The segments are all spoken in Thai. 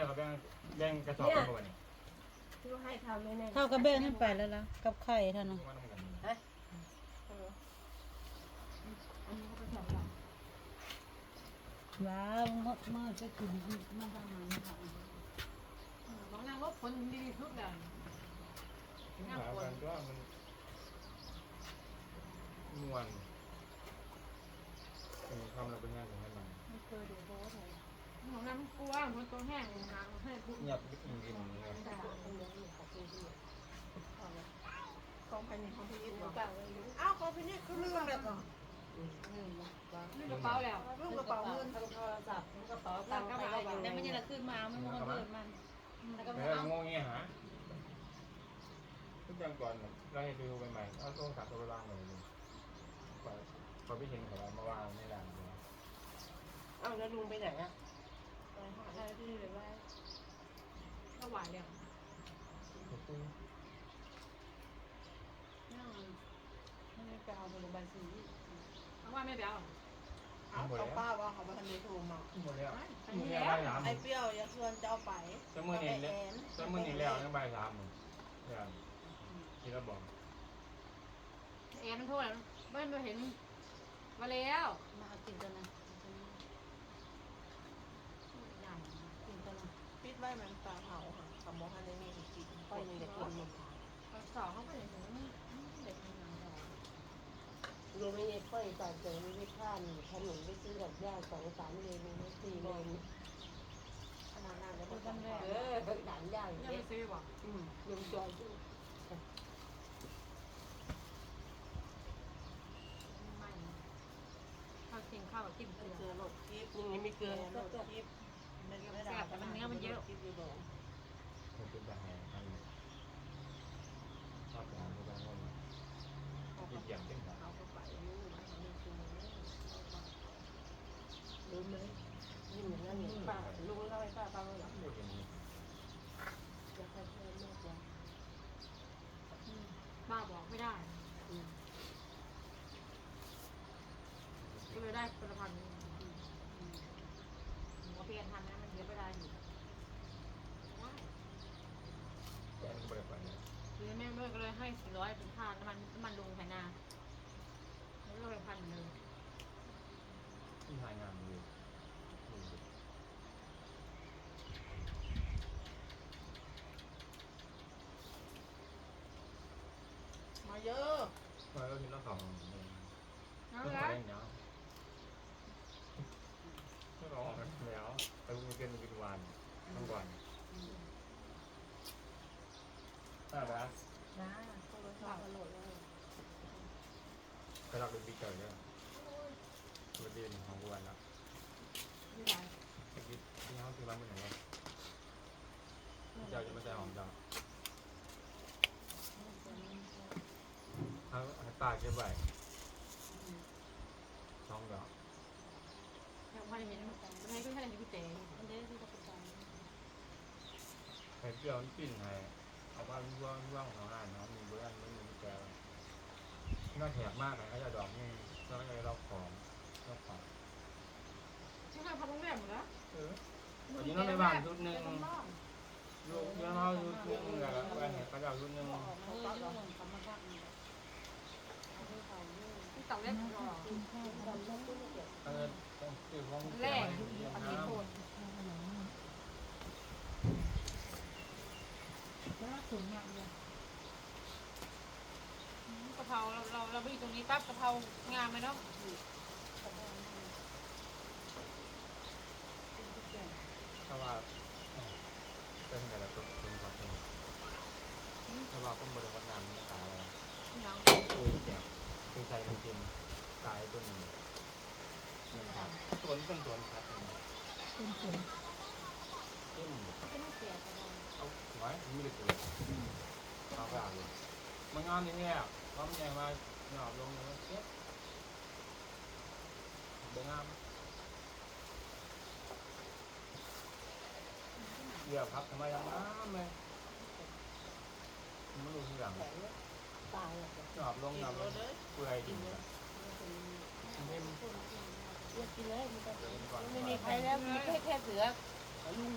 แล้วก็แบ่งแบ่งกระสอบกันบ่นี่ที่ว่าให้ทำไม่แน่เท่ากับแบ่งให้ไปแล้วล่ะกับไข่เท่านั้นมาต้องกันเอออันนี้ก็ไปแถมหลังว้าวเมื่อเมื่อจะกินมันทำงานค่ะบางนางว่าผลดีทุกอย่างหากันก็มันม่วนมีความเราเป็นงานของมันไม่เคยดูโพสต์เลย บางนางกลัวผลตัวแห้งนางให้ทุกเงียบจริงๆเลยไม่ได้เป็นเรื่องหนึ่งของพี่พี่เอาเลยของภายในของพี่นี่เปล่าเลยอ้าวของพี่นี่คือเรื่องแบบเหรอนี่กระเป๋าแล้วเรื่กระเป๋าเงินโทรศัพท์กระเป๋าตังค์ค์ก็ไปมาได้อยู่แต่มันยังละขึ้นมาไม่มันเกิดมันแล้วก็แล้เอาวโง่เงี้ยหาทุกอย่างก่อนเราให้ดูใหม่ๆเอาโทรศัพท์ไปวางเลยพอพี่เห็นของเรามาวางไม่ได้เลยเอ้าแล้วลุงไปไหนอะ ไปหาได้ที่เลยว่าก็หวานแล้วไม่ได้ไปเอาไปโรงพยาบาลสีเพราะว่าไม่เปล่าเอาเขาป้าว่าเขามาทำในถูกมาหมดแล้วอันมือนี้ยแล้วไอ้เปรี้ยวยังชวนจะเอาไปจะมือเนี่ยจะมือเนี่แล้วยังใบสามเนี่ยที่เราบอกแอนโทษไม่มาเห็นมาแล้วมากินตันนกินตัวนั้น ปิดไว้ มันปลาเผาค่ะขโมยให้ในนี่กินไปในเด็กกินมันสองเขาก็เห็นเด็กทำงานเราลุงไม่ได้เป้ยตอเจอไม่ได้ข้ามถนนไปซื้อดอกหญ้าสองสามเลนไม่สี่เลนขนาดนั้นแล้วมันทำได้เออสามหญ้าอย่างเงี้ไม่ยซื้อบออืมลุงจอยซื้อไม่ข้าวกินข้าวกินเกลืเจออหลดคลิปยังไม่เกินหลดคลิ ปมันก็ไม่ได้คลิปอยู่ดอกมันเป็นแบบไหนอันชอบงานทุกคนที่เกี่ยงขึ้นมา เอาไปนู่นอันนี้คือมัน รู้ไหมยิ่งอย่างนั้นเนี่ยป้าลุงเล่าให้ป้าฟังหรอ พูดอย่างนี้ จะค่อยๆมากกว่า ป้าบอกไม่ได้ อืม ก็เลยได้ผลิตภัณฑ์หมอเพียนทำนะมันเยอะไม่ได้อยู่ แต่มันบริการเนี่ย คือแม่เมื่อ ก็เลยให้สี่ร้อยเป็นค่าน้ำมันน้ำมันลงไถนาแล้วก็เลยพันหนึ่งที่ทายงานอยู่มาเยอะเพราะเราที่เราสองเอาไม่ละได้เนาะไม่รอแล้วแต่คุณเป็นกินวันทั้งวันใช่ไหมนะโทรศัพท์โหลดเลย กระดักดูดีเกิดเลยประเด็นของวันละไม่ได้เมื่อกี้ที่เขาที่บ้านเป็นยังไงเจ้าจะไม่ใจหอมจังเขาตาเก็บไว้ช่องเดียวยังไม่เห็นมันให้ก็แค่ในกุญแจอันนี้ที่จะไปทไข่เกลือมันปิ้นไงเอาว่าร่วงร่วงของร้านเนาะมีเบื้องไม่มีแกว น่าแถบมากเลยเขาจะดอกนี่แล้วก็จะเราของเราของที่ให้พักโรงแรมหมดแล้วเออวันนี้เราไปบ้านชุดหนึ่งลูกเลี้ยงเราชุดหนึ่งแล้วก็ไปเห็นเขาจะเอาชุดหนึ่งำเออยุ่งเขามาพักนี่เอเขายุ่งที่เต่าเล็กรอกินข้าวทำแล้วก็ไม่เก็บเออต้องซื้อของแรกอัอันนนี้นี้โคโคตตรรแล้วสูงมากเลย กะเพราเราเราเราไปอยู่ตรงนี้ปั๊บกะเพรางามไหมเนาะถ้าว่าเป็นไงล่ะตัวเป็นความเป็นถ้าว่าก็บริวารงานมันตายแล้วน้องคือแจกคือใส่จริงๆตายตัวนี้มันครับตัวนี้เป็นตัวครับเป็นผลเข้มเป็นเสียแต่เราเอาไว้มีเลยตัวเอาไปอ่านเลยมันงามอย่างเงี้ย เพรามใหญ่มาหนาบลงแล้วเจ็บเบื้องามเดี๋ยวครับทำไมยังงามเลยไม่รู้ที่หลังแข็งตายอะหนาบลงหนาบลงเปื่อยจริงเลยไม่มีอยากกินเลยมันไม่มีใครแล้วมีแค่แค่เสือลุง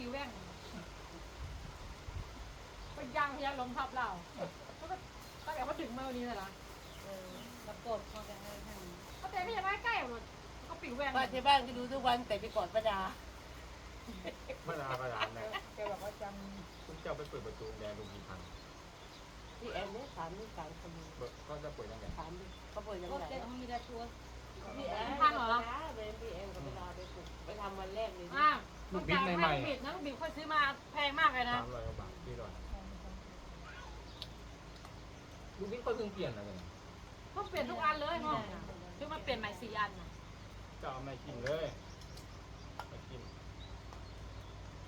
ปิวแว่งก็ยังพยายามล้มทับเราก็ตั้แต่ว่าถึงมาวันนี้เลยล่ะเออแล้วกดเขาจะให้ทางก็แต่ไม่ใช่ว่าใกล้หมดก็ปิวแว่งป้าที่บ้านก็ดูทุกวันแต่ไปกอดประดาประดาประดาเนี่ยแกบอกว่าจำคุณเจ้าไปเปิดประตูแดงลุงมีพังที่แอนนี่สามนี่สามคนเก็จะป่วยยังไงสามเขาป่วยยังไงก็มีแต่ตัวพี่แอนพังหรอเป็นพี่แอนกับประาไปปลูกไปทำวันแรกเลยอ้า องจ่ายให้ลูกบิดนะลูกบิดค่อยซื้อมาแพงมากเลยนะ สามร้อยกว่าบาทที่ร้อยลูกบิ๊กก็เพิ่งเปลี่ยนอะไรกันต้องเปลี่ยนทุกอันเลยห้องซื้อมาเปลี่ยนใหม่สี่อันนะจะเอาไม่กินเลยไม่กิน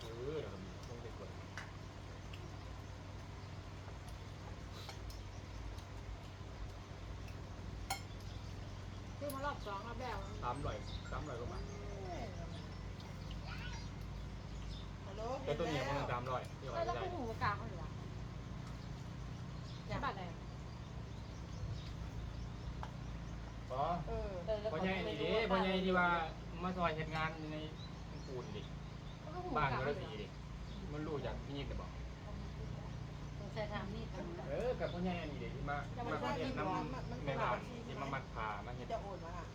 เออเดี๋ยวผมต้องไปกดซื้อมารอบสองรอบแรกสามร้อยสามร้อยกว่าบาทำฮัลโหล แต่ตัวเนี้ยมันสามร้อยที่เอว่าอแล้วได้ก็หูกลางเขาอยู่ละบาทไหนอ๋อเออเออแล้วพ่อเขาใหญ่ไม่นี่รู้ดิพ่อใหญ่ที่ว่ามาซอยเหตุงานในปูนดิแล้วก็หูบ้านกลางก็เขาละอยู่สีดิมันรู้จากพี่นี่แต่บอกต้องใช้ทำนี่ทำเออกับพ่อใหญ่นี่เด็ที่มามาเห็นน้ำในบ้านที่มามัดผ่ามาเห็นจะโอนมาอะ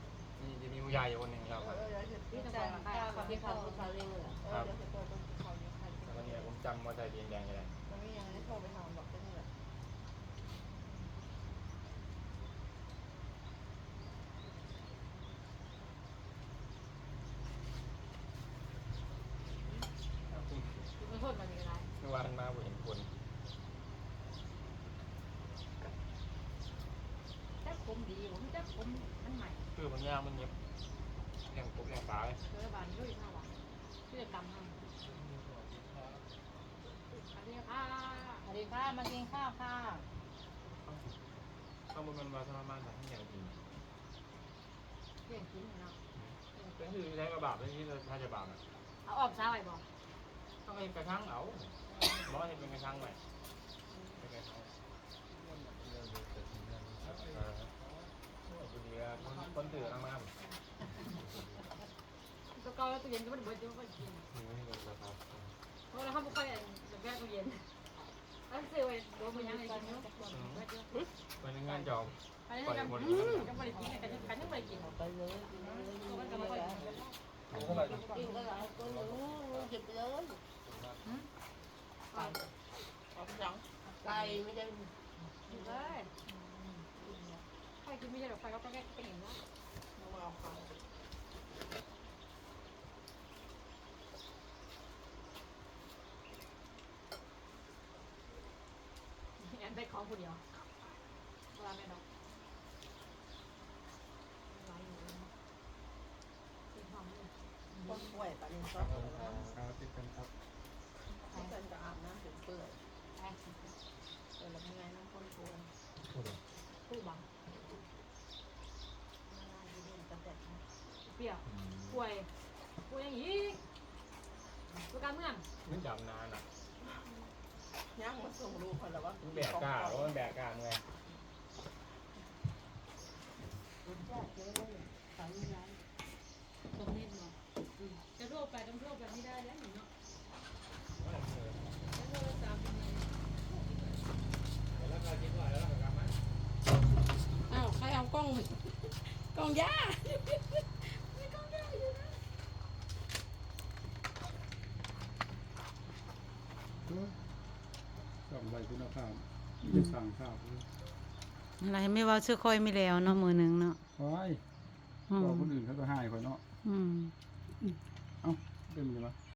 นี่จะมีผู้ใหญ่คนหนึ่งเราเออเดี๋ยวจะพี่จ่ายค่าความที่เขาที่เขาเรียกเลย เออเดี๋ยวจะโทรไปเขาเนี่ยใคร วันนี้ผม จำมอเตอร์ไซค์แดงๆเลยมันไม่ยังได้โทรไปถามบอกแค่นี้แหละมันโทษมันยังไงเมื่อวานมาผมเห็นคนแค่คมดีผมจะคมมันใหม่คือมันยางมันเงียบแรงปุ๊บแรงฟ้าเลยเรือบานด้วยเท่าไหร่ที่จะกำให้ ดีค่ะสวัสดีค่ะ มากินข้าวค่ะข้างบนมันมาทรมาแต่ที่อยางจริงเรื่องกินเนาะก็คือใช้กระบาดไม่ใช่ถ้าจะบาปอะเอาออกเช้าไปบอกต้องให้กระชังเอาบอกให้เป็นกระชังใหม่เป็นกระชังบุรีคนคนตื่นมากตัวเก่าตู้เย็นก็ไม่ได้เบิดจะไม่กิน เราะเราทำบุกไปแบบแก้ตู้เย็นแล้วซื้อไว้โดนมันยังไงกินเนาะวันนี้งานจองอันนี้กันก็ไม่ได้กินกันกันยังไม่ได้กินไปเลยก็มันก็ไม่ค่อยกินเท่าไหร่กินก็หลายคนหนูเก็บไปเลยขอบยังไก่ไม่ได้เลยใครกินไม่ได้หรอกใครก็ต้องแก้เป็นอย่างนี้มาเอาเขางั้น ได้ของคนเดียวเวลาแม่ดอกไว้อยู่กินหอมเลยคนป่วยปะนี่ก็ครับติดกันครับที่เกินจะอาบน้ำถึงเปื่อยเออแล้วยังไงน้ำคนป่วยตู้บังกระแตกเปรี้ยวป่วยป่วยอย่างนี้ตัวการเมืองมันจำนานอะ ย่างมาส่งลูกคนละว่ามันแบกกล้าเพราะมันแบกกล้าไงขายไม่ได้ตรงนี้เนาะจะโทรไปต้องโทรแบบนี้ได้แล้วเนาะแล้วโทรศัพท์ยังไงแล้วก็คิดว่าแล้วก็กลับมาอ้าวใครเอากล้อง กล้องย่า สองใบ คุณภาพจะสั่งข้าวอะไรไม่เว่าชื่อค่อยไม่แล้วเนาะมือหนึ่งเนาะคอยอืบอกมคนอื่นเขาก็ให้คอยเนาะอืมเอ้าเป็นยังไง